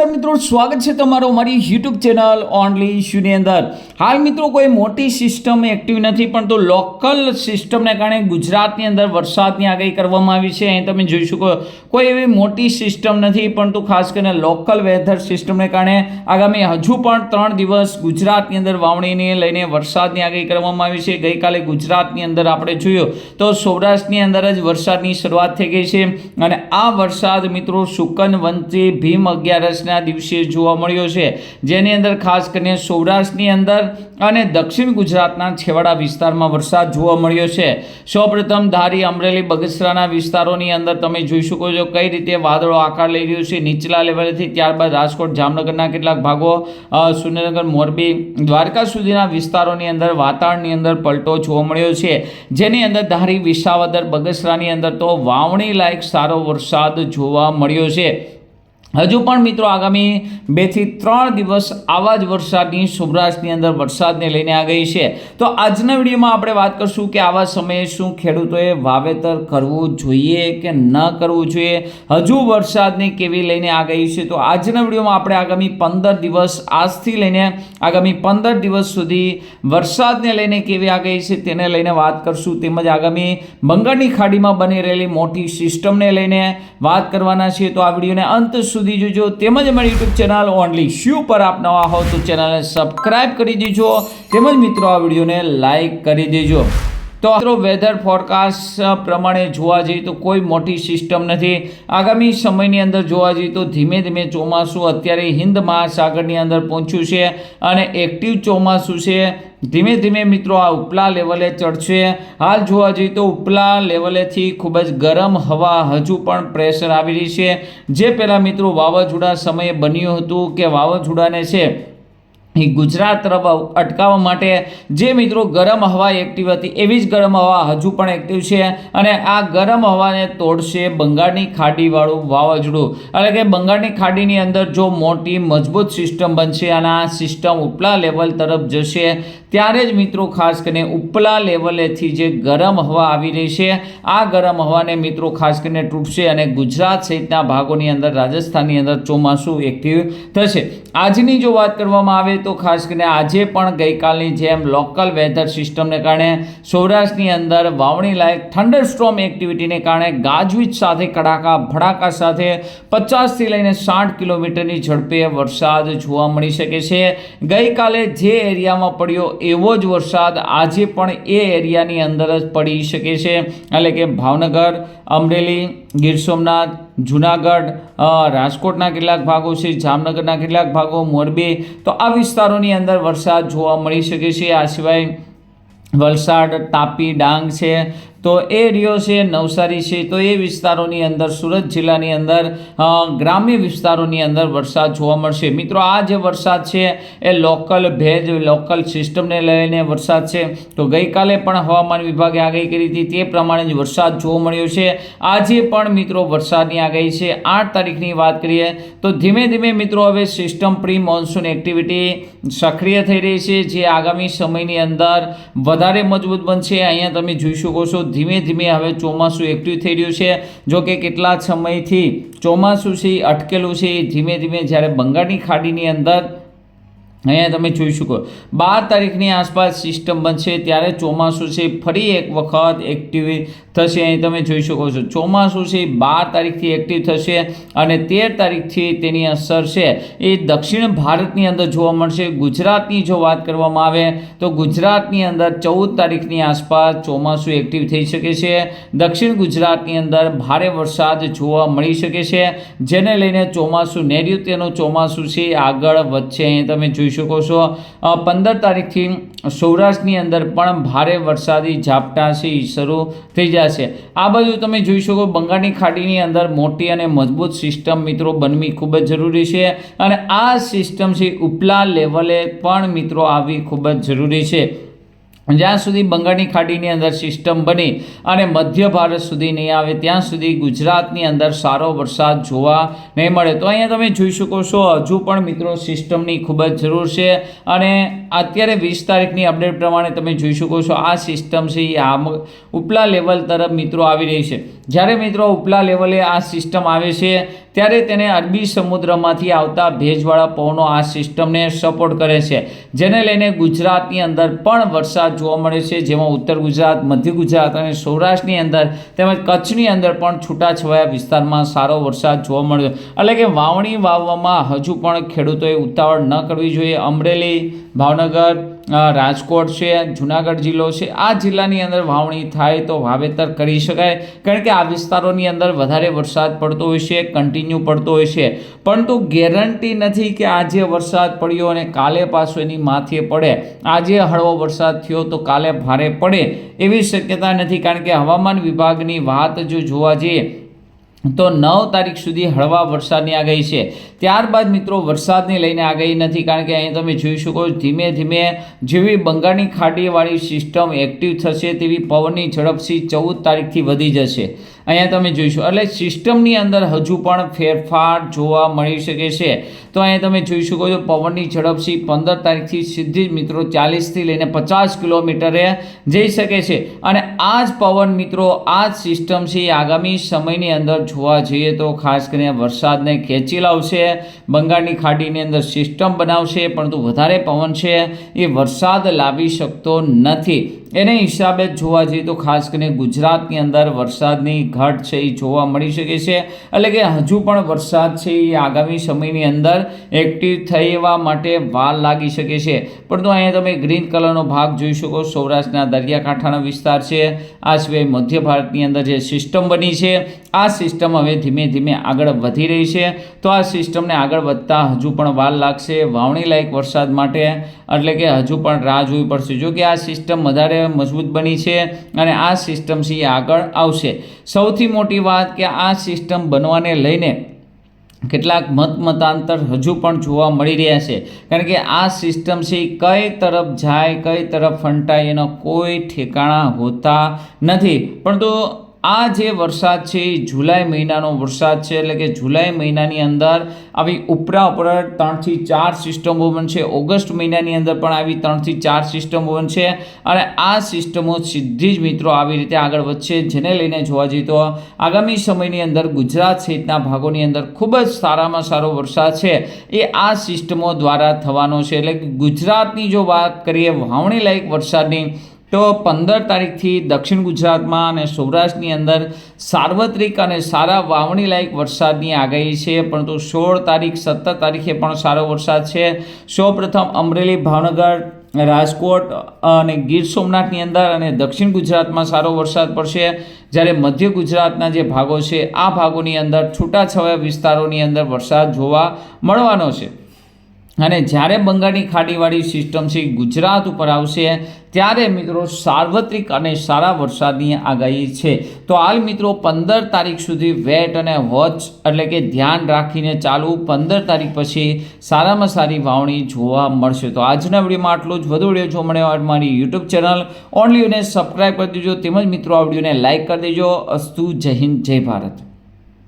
નમસ્કાર મિત્રો, સ્વાગત છે તમારું મારી યુટ્યુબ ચેનલ ઓનલી ઇશ્યુની અંદર. હાલ મિત્રો, કોઈ મોટી સિસ્ટમ એક્ટિવ નથી, પણ તો લોકલ સિસ્ટમને કારણે ગુજરાતની અંદર વરસાદની આગાહી કરવામાં આવી છે. અહીં તમે જોઈ શકો, કોઈ એવી મોટી સિસ્ટમ નથી પરંતુ ખાસ કરીને લોકલ વેધર સિસ્ટમને કારણે આગામી હજુ પણ ત્રણ દિવસ ગુજરાતની અંદર વાવણીને લઈને વરસાદની આગાહી કરવામાં આવી છે. ગઈકાલે ગુજરાતની અંદર આપણે જોયું, તો સૌરાષ્ટ્રની અંદર જ વરસાદની શરૂઆત થઈ ગઈ છે. અને આ વરસાદ મિત્રો શુકનવંતી ભીમ અગિયારસના દિવસે જોવા મળ્યો છે. જેની અંદર ખાસ કરીને સૌરાષ્ટ્રની અંદર અને દક્ષિણ ગુજરાતના છેવાડા વિસ્તારમાં વરસાદ જોવા મળ્યો છે. સૌપ્રથમ ધારી અમરેલી બગસરાના વિસ્તારોની અંદર તમે જોઈ શકો છો કઈ રીતે વાદળો આકાર લઈ રહ્યું છે. નીચલા લેવલેથી ત્યારબાદ રાજકોટ, જામનગરના કેટલાક ભાગો સુરેન્દ્રનગર, મોરબી, દ્વારકા સુધીના વિસ્તારોની અંદર વાતાવરણની અંદર પલટો જોવા મળ્યો છે. જેની અંદર ધારી વિસાવદર, બગસરાની અંદર તો વાવણી લાયક સારો વરસાદ જોવા મળ્યો છે. હજુ પણ મિત્રો આગામી બેથી ત્રણ દિવસ આવા જ વરસાદની સૌરાષ્ટ્રની અંદર વરસાદને લઈને આ ગઈ છે. તો આજના વિડીયોમાં આપણે વાત કરશું કે આવા સમયે શું ખેડૂતોએ વાવેતર કરવું જોઈએ કે ન કરવું જોઈએ, હજુ વરસાદને કેવી લઈને આ ગઈ છે. તો આજના વિડીયોમાં આપણે આગામી પંદર દિવસ, આજથી લઈને આગામી પંદર દિવસ સુધી વરસાદને લઈને કેવી આ ગઈ છે તેને લઈને વાત કરશું. તેમજ આગામી બંગાળની ખાડીમાં બની રહેલી મોટી સિસ્ટમને લઈને વાત કરવાના છીએ. તો આ વિડીયોને અંત સુધી જોજો. તેમજ અમારી યુટ્યુબ ચેનલ ઓનલી શ્યુ પર આપ નવા હો તો ચેનલને સબસ્ક્રાઇબ કરી દેજો. તેમજ મિત્રો, આ વિડીયોને લાઈક કરી દેજો. તો મિત્રો વેધર ફોરકાસ્ટ પ્રમાણે જોવા જઈએ તો કોઈ મોટી સિસ્ટમ નથી. આગામી સમયની અંદર જોવા જઈએ તો ધીમે ધીમે ચોમાસું અત્યારે હિન્દ મહાસાગરની અંદર પહોંચ્યું છે અને એક્ટિવ ચોમાસું છે. ધીમે ધીમે મિત્રો, આ ઉપલા લેવલે ચડશે. હાલ જોવા જઈએ તો ઉપલા લેવલેથી ખૂબ જ ગરમ હવા હજુ પણ પ્રેશર આવી રહી છે. જે પહેલાં મિત્રો વાવાઝોડા સમયે બન્યું હતું કે વાવાઝોડાને છે એ ગુજરાત તરફ અટકાવવા માટે જે મિત્રો ગરમ હવા એક્ટિવ હતી, એવી જ ગરમ હવા હજુ પણ એક્ટિવ છે અને આ ગરમ હવાને તોડશે બંગાળની ખાડીવાળું વાવાઝોડું. એટલે કે બંગાળની ખાડીની અંદર જો મોટી મજબૂત સિસ્ટમ બનશે અને આ સિસ્ટમ ઉપલા લેવલ તરફ જશે ત્યારે જ મિત્રો ખાસ કરીને ઉપલા લેવલેથી જે ગરમ હવા આવી રહી છે, આ ગરમ હવાને મિત્રો ખાસ કરીને તૂટશે અને ગુજરાત સહિતના ભાગોની અંદર, રાજસ્થાનની અંદર ચોમાસું એક્ટિવ થશે. આજની જો વાત કરવામાં આવે તો ખાસ કરીને આજે પણ ગઈકાલની જેમ લોકલ વેધર સિસ્ટમને કારણે સૌરાષ્ટ્રની અંદર વાવણી લાયક થંડર સ્ટ્રોમ એક્ટિવિટીને કારણે ગાજવીજ સાથે, કડાકા ભડાકા સાથે પચાસથી લઈને સાઠ કિલોમીટરની ઝડપે વરસાદ જોવા મળી શકે છે. ગઈકાલે જે એરિયામાં પડ્યો એવો જ વરસાદ આજે પણ એ એરિયાની અંદર જ પડી શકે છે. એટલે કે ભાવનગર, અમરેલી, ગીર સોમનાથ, જુનાગઢ રાજકોટના કેટલાક ભાગો છે, જામનગરના કેટલાક ભાગો, મોરબી, તો આ વિસ્તારોની અંદર વરસાદ જોવા મળી શકે છે. આ સિવાય વલસાડ, તાપી, ડાંગ છે. તો એ રહ્યો છે નવસારી છે. તો એ વિસ્તારોની અંદર, સુરત જિલ્લાની અંદર ગ્રામ્ય વિસ્તારોની અંદર વરસાદ જોવા મળશે. મિત્રો, આ જે વરસાદ છે, એ લોકલ ભેજ, લોકલ સિસ્ટમને લઈને વરસાદ છે. તો ગઈકાલે પણ હવામાન વિભાગે આગાહી કરી હતી, તે પ્રમાણે જ વરસાદ જોવા મળ્યો છે. આજે પણ, મિત્રો, વરસાદની આગાહી છે. આઠ તારીખની વાત કરીએ, તો ધીમે ધીમે, મિત્રો, હવે સિસ્ટમ પ્રી મોન્સૂન એક્ટિવિટી સક્રિય થઈ રહી છે. જે આગામી સમયની અંદર વધારે મજબૂત બનશે. અહીંયા તમે જોઈ શકો છો ધીમે ધીમે હવે ચોમાસું એક્ટિવ થઈ રહ્યું છે. જો કે કેટલા સમયથી ચોમાસું છે અટકેલું છે ધીમે ધીમે જ્યારે બંગાળની ખાડીની અંદર અહીંયા તમે જોઈ શકો. બાર તારીખની આસપાસ સિસ્ટમ બનશે, ત્યારે ચોમાસું છે, ફરી એક વખત એક્ટિવ થશે અહીં તમે જોઈ શકો છો. ચોમાસું છે, બાર તારીખથી એક્ટિવ થશે અને તેર તારીખથી તેની અસર છે. એ દક્ષિણ ભારતની અંદર જોવા મળશે. ગુજરાતની જો વાત કરવામાં આવે તો ગુજરાતની અંદર ચૌદ તારીખની આસપાસ ચોમાસું એક્ટિવ થઈ શકે છે. દક્ષિણ ગુજરાતની અંદર ભારે વરસાદ જોવા મળી શકે છે. જેને લઈને ચોમાસું નૈઋત્યનું ચોમાસું છે. આગળ વધશે. અહીં તમે જોઈ શકો છો. પંદર તારીખથી સૌરાષ્ટ્રની અંદર પણ ભારે વરસાદી ઝાપટા છે શરૂ થઈ જશે. આ બાજુ તમે જોઈ શકો બંગાળની ખાડીની અંદર મોટી અને મજબૂત સિસ્ટમ મિત્રો બનવી ખૂબ જ જરૂરી છે અને આ સિસ્ટમ છે ઉપલા લેવલે પણ મિત્રો આવવી ખૂબ જ જરૂરી છે. જ્યાં સુધી બંગાળની ખાડીની અંદર સિસ્ટમ બની અને મધ્ય ભારત સુધી નહીં આવે, ત્યાં સુધી ગુજરાતની અંદર સારો વરસાદ જોવા નહીં મળે. તો અહીંયા તમે જોઈ શકો છો, હજુ પણ મિત્રો સિસ્ટમની ખૂબ જ જરૂર છે અને અત્યારે વીસ તારીખની અપડેટ પ્રમાણે તમે જોઈ શકો છો, આ સિસ્ટમ છે, એ આમ ઉપલા લેવલ તરફ મિત્રો આવી રહી છે. જ્યારે મિત્રો ઉપલા લેવલે આ સિસ્ટમ આવે છે, ત્યારે તેને અરબી સમુદ્રમાંથી આવતા ભેજવાળા પવનો આ સિસ્ટમને સપોર્ટ કરે છે. જેને લઈને ગુજરાતની અંદર પણ વરસાદ જોવા મળે છે, જેમાં ઉત્તર ગુજરાત, મધ્ય ગુજરાત અને સૌરાષ્ટ્રની અંદર તેમજ કચ્છની અંદર પણ છૂટાછવાયા વિસ્તારમાં સારો વરસાદ જોવા મળ્યો. એટલે કે વાવણી વાવવામાં હજુ પણ ખેડૂતોએ ઉતાવળ ન કરવી જોઈએ. અમરેલી, ભાવનગર અ, રાજકોટ છે જુનાગઢ જિલ્લો છે આ જિલ્લાની અંદર વાવણી થાય તો વાવેતર કરી શકાય. કારણ કે આ વિસ્તારોની અંદર વધારે વરસાદ પડતો હોય છે કન્ટિન્યુ પડતો હોય છે. પરંતુ ગેરંટી નથી કે આજે વરસાદ પડ્યો અને કાલે પાછો એની માથે પડે. આજે હળવો વરસાદ થયો તો કાલે ભારે પડે એવી શક્યતા નથી. કારણ કે હવામાન વિભાગની વાત જો જોવા જઈએ તો નવ તારીખ સુધી હળવા વરસાદની આગાહી છે. ત્યારબાદ મિત્રો, વરસાદને લઈને આગાહી નથી, કારણ કે અહીં તમે જોઈ શકો ધીમે ધીમે જેવી બંગાળની ખાડીવાળી સિસ્ટમ એક્ટિવ થશે તેવી પવનની ઝડપથી ચૌદ તારીખથી વધી જશે. અહીંયા તમે જોઈશું. એટલે સિસ્ટમની અંદર હજુ પણ ફેરફાર જોવા મળી શકે છે. તો અહીંયા તમે જોઈ શકો છો, પવનની ઝડપથી પંદર તારીખથી સીધી જ મિત્રો ચાલીસથી લઈને પચાસ કિલોમીટરે જઈ શકે છે. અને આ જ પવન મિત્રો, આ જ સિસ્ટમ છે આગામી સમયની અંદર જોવા જઈએ તો ખાસ કરીને વરસાદને ખેંચી લાવશે, બંગાળની ખાડીની અંદર સિસ્ટમ બનાવશે, પરંતુ વધારે પવન છે એ વરસાદ લાવી શકતો નથી. એને હિસાબે જોવા જઈએ તો ખાસ કરીને ગુજરાતની અંદર વરસાદની ઘટ છે એ જોવા મળી શકે છે. એટલે કે હજુ પણ વરસાદ છે એ આગામી સમયની અંદર એક્ટિવ થવા માટે વાર લાગી શકે છે. પરંતુ અહીંયા તમે ગ્રીન કલરનો ભાગ જોઈ શકો. સૌરાષ્ટ્રના દરિયાકાંઠાનો વિસ્તાર છે. આ સિવાય મધ્ય ભારતની અંદર જે સિસ્ટમ બની છે આ સિસ્ટમ હવે ધીમે ધીમે આગળ વધી રહી છે. તો આ સિસ્ટમને આગળ વધતા હજુ પણ વાર લાગશે. વાવણી લાયક વરસાદ માટે એટલે કે હજુ પણ રાહ જોવી પડશે. જો કે આ સિસ્ટમ વધારે મજબૂત બની છે અને આ સિસ્ટમ એ આગળ આવશે. સૌથી મોટી વાત કે આ સિસ્ટમ બનવાને લઈને કેટલાક મત મતાંતર હજુ પણ જોવા મળી રહ્યા છે. કારણ કે આ સિસ્ટમ કઈ તરફ જાય, કઈ તરફ ફંટાય એનો કોઈ ઠેકાણા હોતા નથી. પરંતુ આ જે વરસાદ છે એ જુલાઈ મહિનાનો વરસાદ છે, એટલે કે જુલાઈ મહિનાની અંદર આવી ઉપરા ઉપર ત્રણથી ચાર સિસ્ટમો બનશે. ઓગસ્ટ મહિનાની અંદર પણ આવી ત્રણથી ચાર સિસ્ટમો બનશે અને આ સિસ્ટમો સીધી જ મિત્રો આવી રીતે આગળ વધશે. જેને લઈને જોવા જઈએ તો આગામી સમયની અંદર ગુજરાત સહિતના ભાગોની અંદર ખૂબ જ સારામાં સારો વરસાદ છે. એ આ સિસ્ટમો દ્વારા થવાનો છે. એટલે કે ગુજરાતની જો વાત કરીએ, વાવણી લાયક વરસાદની તો પંદર તારીખથી દક્ષિણ ગુજરાતમાં અને સૌરાષ્ટ્રની અંદર સાર્વત્રિક અને સારા વાવણી લાયક વરસાદની આગાહી છે, પરંતુ સોળ તારીખ, સત્તર તારીખે પણ સારો વરસાદ છે. સૌપ્રથમ અમરેલી, ભાવનગર, રાજકોટ અને ગીર સોમનાથની અંદર અને દક્ષિણ ગુજરાતમાં સારો વરસાદ પડશે. જ્યારે મધ્ય ગુજરાતના જે ભાગો છે, આ ભાગોની અંદર છૂટાછવાયા વિસ્તારોની અંદર વરસાદ જોવા મળવાનો છે. અને જ્યારે બંગાળની ખાડીવાળી સિસ્ટમ છે ગુજરાત ઉપર આવશે, ત્યારે મિત્રો સાર્વત્રિક અને સારા વરસાદની આગાહી છે. તો હાલ મિત્રો પંદર તારીખ સુધી વેટ અને વોચ એટલે કે ધ્યાન રાખીને ચાલુ પંદર તારીખ પછી સારામાં સારી વાવણી જોવા મળશે. તો આજના વિડીયોમાં આટલું જ. વધુ વીડિયો જોવા મળે મારી યુટ્યુબ ચેનલ. ઓનલી અને સબસ્ક્રાઈબ કરી દેજો. તેમજ મિત્રો આ વિડીયોને લાઇક કરી દેજો. અસ્તુ જય હિન્દ, જય ભારત.